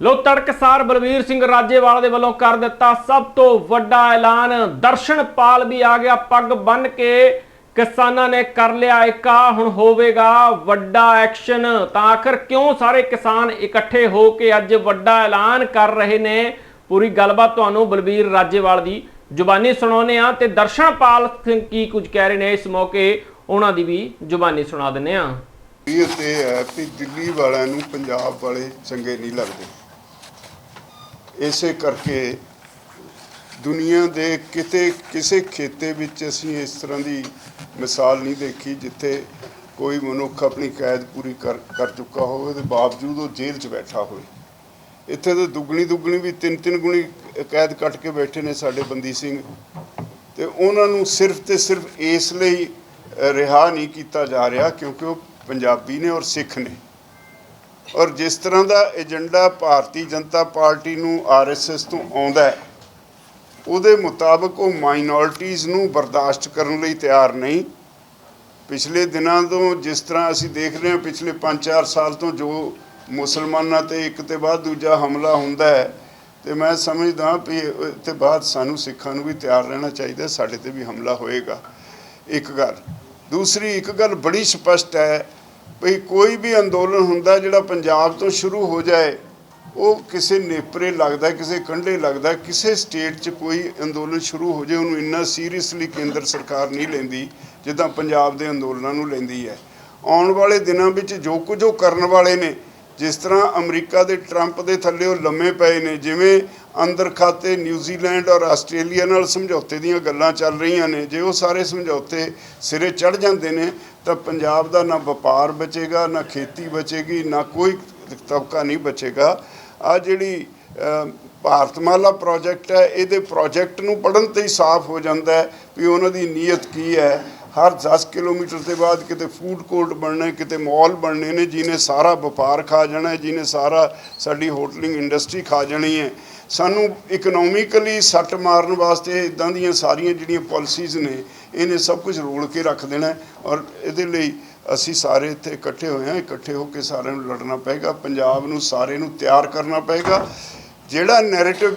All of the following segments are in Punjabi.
ਲੋ ਤੜਕਸਾਰ ਬਲਵੀਰ ਸਿੰਘ ਰਾਜੇਵਾਲ ਦੇ ਵੱਲੋਂ ਕਰ ਦਿੱਤਾ ਸਭ ਤੋਂ ਵੱਡਾ ਐਲਾਨ। ਦਰਸ਼ਨਪਾਲ ਵੀ ਆ ਗਿਆ ਪੱਗ ਬੰਨ ਕੇ। ਕਿਸਾਨਾਂ ਨੇ ਕਰ ਲਿਆ ਏਕਾ, ਹੁਣ ਹੋਵੇਗਾ ਵੱਡਾ ਐਕਸ਼ਨ। ਤਾਂ ਆਖਰ ਕਿਉਂ ਸਾਰੇ ਕਿਸਾਨ ਇਕੱਠੇ ਹੋ ਕੇ ਅੱਜ ਵੱਡਾ ਐਲਾਨ ਕਰ ਰਹੇ ਨੇ? ਪੂਰੀ ਗੱਲਬਾਤ ਤੁਹਾਨੂੰ ਬਲਬੀਰ ਰਾਜੇਵਾਲ ਦੀ ਜ਼ੁਬਾਨੀ ਸੁਣਾਉਨੇ ਆ ਤੇ ਦਰਸ਼ਨਪਾਲ ਸਿੰਘ ਕੀ ਕੁਝ ਕਹਿ ਰਹੇ ਨੇ ਇਸ ਮੌਕੇ, ਉਹਨਾਂ ਦੀ ਵੀ ਜ਼ੁਬਾਨੀ ਸੁਣਾ ਦਿੰਨੇ ਆ ਇਹ ਤੇ ਹੈ ਕਿ ਦਿੱਲੀ ਵਾਲਿਆਂ ਨੂੰ ਪੰਜਾਬ ਵਾਲੇ ਚੰਗੇ ਨਹੀਂ ਲੱਗਦੇ। ਇਸੇ ਕਰਕੇ ਦੁਨੀਆ ਦੇ ਕਿਤੇ ਕਿਸੇ ਖੇਤੇ ਵਿੱਚ ਅਸੀਂ ਇਸ ਤਰ੍ਹਾਂ ਦੀ ਮਿਸਾਲ ਨਹੀਂ ਦੇਖੀ ਜਿੱਥੇ ਕੋਈ ਮਨੁੱਖ ਆਪਣੀ ਕੈਦ ਪੂਰੀ ਕਰ ਕਰ ਚੁੱਕਾ ਹੋਵੇ ਤੇ ਬਾਵਜੂਦ ਉਹ ਜੇਲ੍ਹ 'ਚ ਬੈਠਾ ਹੋਵੇ। ਇੱਥੇ ਤਾਂ ਦੁੱਗਣੀ ਦੁੱਗਣੀ ਵੀ ਤਿੰਨ ਤਿੰਨ ਗੁਣੀ ਕੈਦ ਕੱਟ ਕੇ ਬੈਠੇ ਨੇ ਸਾਡੇ ਬੰਦੀ ਸਿੰਘ। ਤੇ ਉਹਨਾਂ ਨੂੰ ਸਿਰਫ ਤੇ ਸਿਰਫ ਇਸ ਲਈ ਅ, ਰਿਹਾ ਨਹੀਂ ਕੀਤਾ ਜਾ ਰਿਹਾ ਕਿਉਂਕਿ ਉਹ ਪੰਜਾਬੀ ਨੇ ਔਰ ਸਿੱਖ ਨੇ। ਔਰ ਜਿਸ ਤਰ੍ਹਾਂ ਦਾ ਏਜੰਡਾ ਭਾਰਤੀ ਜਨਤਾ ਪਾਰਟੀ ਨੂੰ ਆਰਐਸਐਸ ਤੋਂ ਆਉਂਦਾ ਹੈ, ਉਹਦੇ ਮੁਤਾਬਕ ਉਹ ਮਾਈਨੋਰਿਟੀਜ਼ ਨੂੰ ਬਰਦਾਸ਼ਤ ਕਰਨ ਲਈ ਤਿਆਰ ਨਹੀਂ। ਪਿਛਲੇ ਦਿਨਾਂ ਤੋਂ ਜਿਸ ਤਰ੍ਹਾਂ ਅਸੀਂ ਦੇਖ ਰਹੇ ਹਾਂ, ਪਿਛਲੇ 5-4 ਸਾਲ ਤੋਂ ਜੋ ਮੁਸਲਮਾਨਾਂ ਤੇ ਇੱਕ ਤੇ ਬਾਅਦ ਦੂਜਾ ਹਮਲਾ ਹੁੰਦਾ ਹੈ, ਤੇ ਮੈਂ ਸਮਝਦਾ ਵੀ ਇਹ ਤੇ ਬਾਅਦ ਸਾਨੂੰ ਸਿੱਖਾਂ ਨੂੰ ਵੀ ਤਿਆਰ ਰਹਿਣਾ ਚਾਹੀਦਾ, ਸਾਡੇ ਤੇ ਵੀ ਹਮਲਾ ਹੋਏਗਾ। ਇੱਕ ਗੱਲ। ਦੂਸਰੀ, ਇੱਕ ਗੱਲ ਬੜੀ ਸਪਸ਼ਟ ਹੈ ਵੀ ਕੋਈ ਵੀ ਅੰਦੋਲਨ ਹੁੰਦਾ ਜਿਹੜਾ ਪੰਜਾਬ ਤੋਂ ਸ਼ੁਰੂ ਹੋ ਜਾਏ, ਉਹ ਕਿਸੇ ਨੇਪਰੇ ਲੱਗਦਾ, ਕਿਸੇ ਕੰਢੇ ਲੱਗਦਾ, ਕਿਸੇ ਸਟੇਟ 'ਚ ਕੋਈ ਅੰਦੋਲਨ ਸ਼ੁਰੂ ਹੋ ਜਾਏ, ਉਹਨੂੰ ਇੰਨਾ ਸੀਰੀਅਸਲੀ ਕੇਂਦਰ ਸਰਕਾਰ ਨਹੀਂ ਲੈਂਦੀ, ਜਿੱਦਾਂ ਪੰਜਾਬ ਦੇ ਅੰਦੋਲਨਾਂ ਨੂੰ ਲੈਂਦੀ ਹੈ। ਆਉਣ ਵਾਲੇ ਦਿਨਾਂ ਵਿੱਚ ਜੋ ਕੁਝ ਉਹ ਕਰਨ ਵਾਲੇ ਨੇ ਜਿਸ ਤਰ੍ਹਾਂ ਅਮਰੀਕਾ ਦੇ ਟਰੰਪ ਦੇ ਥੱਲੇ ਉਹ ਲੰਮੇ ਪਏ ਨੇ, ਜਿਵੇਂ ਅੰਦਰ ਖਾਤੇ ਨਿਊਜ਼ੀਲੈਂਡ ਔਰ ਆਸਟ੍ਰੇਲੀਆ ਨਾਲ ਸਮਝੌਤੇ ਦੀਆਂ ਗੱਲਾਂ ਚੱਲ ਰਹੀਆਂ ਨੇ। ਜੇ ਉਹ ਸਾਰੇ ਸਮਝੌਤੇ ਸਿਰੇ ਚੜ ਜਾਂਦੇ ਨੇ, ਤਾਂ ਪੰਜਾਬ ਦਾ ਨਾ ਵਪਾਰ ਬਚੇਗਾ, ਨਾ ਖੇਤੀ ਬਚੇਗੀ, ਨਾ ਕੋਈ ਤਬਕਾ ਨਹੀਂ ਬਚੇਗਾ। ਆ ਜਿਹੜੀ ਭਾਰਤਮਾਲਾ ਪ੍ਰੋਜੈਕਟ ਹੈ, ਇਹਦੇ ਪ੍ਰੋਜੈਕਟ ਨੂੰ ਪੜਨ ਤੇ ਹੀ ਸਾਫ਼ ਹੋ ਜਾਂਦਾ ਹੈ ਵੀ ਉਹਨਾਂ ਦੀ ਨੀਅਤ ਕੀ ਹੈ। ਹਰ 10 ਕਿਲੋਮੀਟਰ ਦੇ ਬਾਅਦ ਕਿਤੇ ਫੂਡ ਕੋਰਟ ਬਣਨੇ, ਕਿਤੇ ਮਾਲ ਬਣਨੇ ਨੇ, ਜਿਹਨੇ ਸਾਰਾ ਵਪਾਰ ਖਾ ਜਾਣਾ ਜਿਹਨੇ ਸਾਰਾ ਸਾਡੀ ਹੋਟਲਿੰਗ ਇੰਡਸਟਰੀ ਖਾ ਜਾਣੀ ਹੈ। ਸਾਨੂੰ ਇਕਨੋਮਿਕਲੀ ਸੱਟ ਮਾਰਨ ਵਾਸਤੇ ਇਦਾਂ ਦੀਆਂ ਸਾਰੀਆਂ ਜਿਹੜੀਆਂ ਪਾਲਿਸੀਜ਼ ਨੇ, ਇਹਨੇ ਸਭ ਕੁਝ ਰੋਲ ਕੇ ਰੱਖ ਦੇਣਾ ਔਰ ਇਹਦੇ ਲਈ ਅਸੀਂ ਸਾਰੇ ਇੱਥੇ ਇਕੱਠੇ ਹੋਏ ਹਾਂ, ਇਕੱਠੇ ਹੋ ਕੇ ਸਾਰਿਆਂ ਨੂੰ ਲੜਨਾ ਪਏਗਾ, ਪੰਜਾਬ ਨੂੰ ਸਾਰੇ ਨੂੰ ਤਿਆਰ ਕਰਨਾ ਪਏਗਾ। ਜਿਹੜਾ ਨੈਰੇਟਿਵ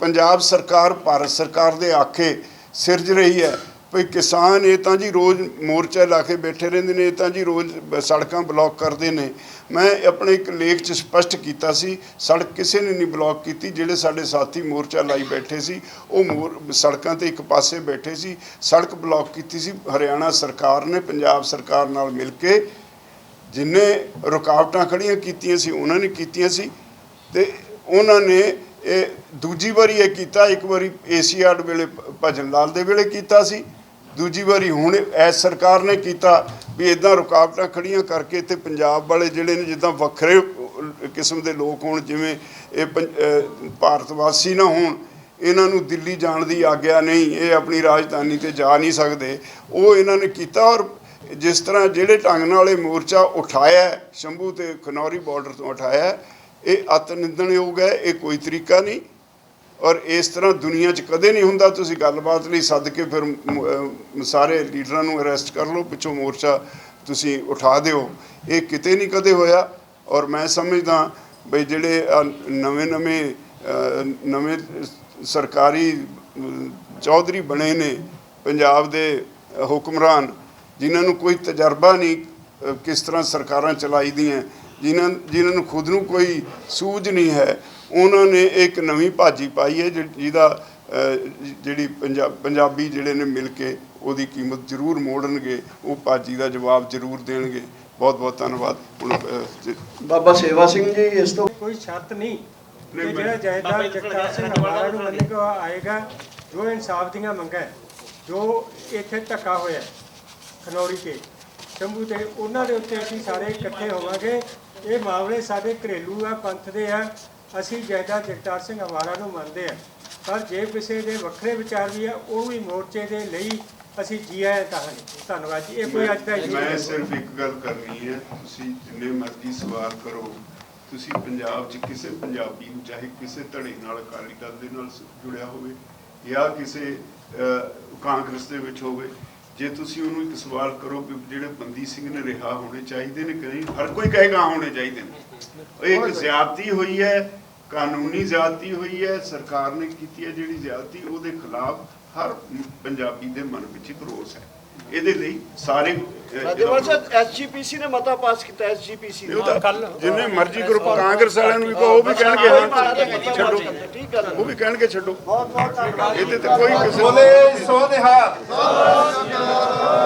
ਪੰਜਾਬ ਸਰਕਾਰ ਭਾਰਤ ਸਰਕਾਰ ਦੇ ਆਖੇ ਸਿਰਜ ਰਹੀ ਹੈ ਭਈ ਕਿਸਾਨ ਇਹ ਤਾਂ ਜੀ ਰੋਜ਼ ਮੋਰਚਾ ਲਾ ਕੇ ਬੈਠੇ ਰਹਿੰਦੇ ਨੇ, ਇਹ ਤਾਂ ਜੀ ਰੋਜ਼ ਸੜਕਾਂ ਬਲੌਕ ਕਰਦੇ ਨੇ। ਮੈਂ ਆਪਣੇ ਇੱਕ ਲੇਖ 'ਚ ਸਪਸ਼ਟ ਕੀਤਾ ਸੀ, ਸੜਕ ਕਿਸੇ ਨੇ ਨਹੀਂ ਬਲੌਕ ਕੀਤੀ, ਜਿਹੜੇ ਸਾਡੇ ਸਾਥੀ ਮੋਰਚਾ ਲਾਈ ਬੈਠੇ ਸੀ, ਉਹ ਮੋਰ ਸੜਕਾਂ ਤੇ ਇੱਕ ਪਾਸੇ ਬੈਠੇ ਸੀ, ਸੜਕ ਬਲੌਕ ਕੀਤੀ ਸੀ, ਹਰਿਆਣਾ ਸਰਕਾਰ ਨੇ, ਪੰਜਾਬ ਸਰਕਾਰ ਨਾਲ ਮਿਲ ਕੇ ਜਿੰਨੇ ਰੁਕਾਵਟਾਂ ਖੜੀਆਂ ਕੀਤੀਆਂ ਸੀ, ਉਹਨਾਂ ਨੇ ਕੀਤੀਆਂ ਸੀ ਤੇ ਉਹਨਾਂ ਨੇ ਇਹ ਦੂਜੀ ਵਾਰੀ ਇਹ ਕੀਤਾ, ਇੱਕ ਵਾਰੀ ਏਸੀਆਡ ਵੇਲੇ ਭਜਨ ਲਾਲ ਦੇ ਵੇਲੇ ਕੀਤਾ ਸੀ। ਦੂਜੀ ਵਾਰੀ ਹੁਣ ਐਸ ਸਰਕਾਰ ਨੇ ਕੀਤਾ ਵੀ ਇਦਾਂ ਰੁਕਾਵਟਾਂ ਖੜੀਆਂ ਕਰਕੇ ਇੱਥੇ ਪੰਜਾਬ ਵਾਲੇ ਜਿਹੜੇ ਨੇ ਜਿੱਦਾਂ ਵੱਖਰੇ ਕਿਸਮ ਦੇ ਲੋਕ ਹੋਣ, ਜਿਵੇਂ ਇਹ ਪੰ- ਭਾਰਤ ਵਾਸੀ ਨਾ ਹੋਣ, ਇਹਨਾਂ ਨੂੰ ਦਿੱਲੀ ਜਾਣ ਦੀ ਆਗਿਆ ਨਹੀਂ, ਇਹ ਆਪਣੀ ਰਾਜਧਾਨੀ ਤੇ ਜਾ ਨਹੀਂ ਸਕਦੇ। ਉਹ ਇਹਨਾਂ ਨੇ ਕੀਤਾ ਔਰ ਜਿਸ ਤਰ੍ਹਾਂ ਜਿਹੜੇ ਢੰਗ ਨਾਲ ਇਹ ਮੋਰਚਾ ਉਠਾਇਆ ਸ਼ੰਭੂ ਤੇ ਖਨੌਰੀ ਬਾਰਡਰ ਤੋਂ ਉਠਾਇਆ ਇਹ ਅਤ ਨਿੰਦਣਯੋਗ ਹੈ, ਇਹ ਕੋਈ ਤਰੀਕਾ ਨਹੀਂ। ਔਰ ਇਸ ਤਰ੍ਹਾਂ ਦੁਨੀਆ 'ਚ ਕਦੇ ਨਹੀਂ ਹੁੰਦਾ ਤੁਸੀਂ ਗੱਲਬਾਤ ਲਈ ਸੱਦ ਕੇ ਫਿਰ ਸਾਰੇ ਲੀਡਰਾਂ ਨੂੰ ਅਰੈਸਟ ਕਰ ਲਓ, ਪਿੱਛੋਂ ਮੋਰਚਾ ਤੁਸੀਂ ਉਠਾ ਦਿਓ। ਇਹ ਕਿਤੇ ਨਹੀਂ ਕਦੇ ਹੋਇਆ ਔਰ ਮੈਂ ਸਮਝਦਾ ਬਈ ਜਿਹੜੇ ਨਵੇਂ ਨਵੇਂ ਨਵੇਂ ਸਰਕਾਰੀ ਚੌਧਰੀ ਬਣੇ ਨੇ ਪੰਜਾਬ ਦੇ ਹੁਕਮਰਾਨ, ਜਿਨ੍ਹਾਂ ਨੂੰ ਕੋਈ ਤਜਰਬਾ ਨਹੀਂ ਕਿਸ ਤਰ੍ਹਾਂ ਸਰਕਾਰਾਂ ਚਲਾਈਦੀਆਂ ਜਿਨ੍ਹਾਂ ਜਿਨ੍ਹਾਂ ਨੂੰ ਖੁਦ ਨੂੰ ਕੋਈ ਸੂਝ ਨਹੀਂ ਹੈ ਉਹਨਾਂ ਨੇ ਇੱਕ ਨਵੀਂ ਭਾਜੀ ਪਾਈ ਹੈ ਜਿਹਦਾ ਜਿਹੜੀ ਪੰਜਾਬ ਪੰਜਾਬੀ ਜਿਹੜੇ ਨੇ ਮਿਲ ਕੇ ਉਹਦੀ ਕੀਮਤ ਜ਼ਰੂਰ ਮੋੜਨਗੇ ਉਹ ਭਾਜੀ ਦਾ ਜਵਾਬ ਜ਼ਰੂਰ ਦੇਣਗੇ। ਬਹੁਤ ਬਹੁਤ ਧੰਨਵਾਦ। ਬਾਬਾ ਸੇਵਾ ਸਿੰਘ ਜੀ ਇਸ ਤੋਂ ਕੋਈ ਸ਼ਰਤ ਨਹੀਂ ਕਿ ਜਿਹੜਾ ਜਾਇਦਾਦ ਜਗਤਾਰ ਸਿੰਘ ਹਮਾਰਾ ਨੂੰ ਮੰਨ ਕੇ ਆਏਗਾ ਜੋ ਇਨਸਾਫ ਦੀਆਂ ਮੰਗਾਂ ਜੋ ਇੱਥੇ ਧੱਕਾ ਹੋਇਆ ਖਨੌਰੀ ਤੇ ਸ਼ੰਭੂ ਤੇ ਉਹਨਾਂ ਦੇ ਉੱਤੇ ਅਸੀਂ ਸਾਰੇ ਇਕੱਠੇ ਹੋਵਾਂਗੇ। ਇਹ ਮਾਮਲੇ ਸਾਡੇ ਘਰੇਲੂ ਆ ਪੰਥ ਦੇ ਆ ਅਸੀਂ ਜਾਇਦਾਦ ਜਗਤਾਰ ਸਿੰਘ ਹਮਾਰਾ ਨੂੰ ਮੰਨਦੇ ਆ ਪਰ ਜੇ ਕਿਸੇ ਦੇ ਵੱਖਰੇ ਵਿਚਾਰ ਵੀ ਆ ਉਹ ਵੀ ਮੋਰਚੇ ਦੇ ਲਈ ਅਸੀਂ ਜੀ ਆਇਆਂ ਕਹਾਂਗੇ ਧੰਨਵਾਦ ਜੀ। ਇਹ ਕੋਈ ਅੱਜ ਦਾ issue ਮੈਂ। ਸਿਰਫ ਇੱਕ ਗੱਲ ਕਰਨੀ ਹੈ ਤੁਸੀਂ ਜਿੰਨੇ ਮਰਜ਼ੀ ਸਵਾਲ ਕਰੋ ਤੁਸੀਂ ਪੰਜਾਬ 'ਚ ਕਿਸੇ ਪੰਜਾਬੀ ਨੂੰ ਚਾਹੇ ਕਿਸੇ ਧੜੇ ਨਾਲ ਅਕਾਲੀ ਦਲ ਦੇ ਨਾਲ ਜੁੜਿਆ ਹੋਵੇ ਜਾਂ ਕਿਸੇ ਕਾਂਗਰਸ ਦੇ ਵਿੱਚ ਹੋਵੇ ਜੇ ਤੁਸੀਂ ਉਹਨੂੰ ਇੱਕ ਸਵਾਲ ਕਰੋ ਕਿ ਜਿਹੜੇ ਬੰਦੀ ਸਿੰਘ ਨੇ ਰਿਹਾ ਹੋਣੇ ਚਾਹੀਦੇ ਨੇ ਕਿ ਨਹੀਂ ਹਰ ਕੋਈ ਕਹੇਗਾ ਹੋਣੇ ਚਾਹੀਦੇ ਨੇ। ਇਹ ਇੱਕ ਜ਼ਿਆਦਤੀ ਹੋਈ ਹੈ ਕਾਨੂੰਨੀ ਜ਼ਿਆਦਤੀ ਹੋਈ ਹੈ ਸਰਕਾਰ ਨੇ ਕੀਤੀ ਹੈ ਜਿਹੜੀ ਜ਼ਿਆਦਤੀ ਉਹਦੇ ਖਿਲਾਫ ਹਰ ਪੰਜਾਬੀ ਦੇ ਮਨ ਵਿੱਚ ਇੱਕ ਰੋਸ ਹੈ। ਇਹਦੇ ਲਈ ਸਾਰੇ ਰਾਜੇਵਾਲ ਸਾਹਿਬ ਐਸਜੀਪੀਸੀ ਨੇ ਮਤਾ ਪਾਸ ਕੀਤਾ ਐਸਜੀਪੀਸੀ ਤਾਂ ਜਿੰਨੇ ਮਰਜ਼ੀ ਗਰੁੱਪ ਕਾਂਗਰਸ ਵਾਲਿਆਂ ਨੂੰ ਵੀ ਕਹੋ ਉਹ ਵੀ ਕਹਿਣਗੇ ਹਾਂ ਛੱਡੋ। ਉਹ ਵੀ ਕਹਿਣਗੇ ਛੱਡੋ। ਬਹੁਤ ਬਹੁਤ ਧੰਨਵਾਦ। ਇਹਦੇ ਤੇ ਕੋਈ ਕਿਸੇ ਬੋਲੇ ਸੋ ਨਿਹਾਲ।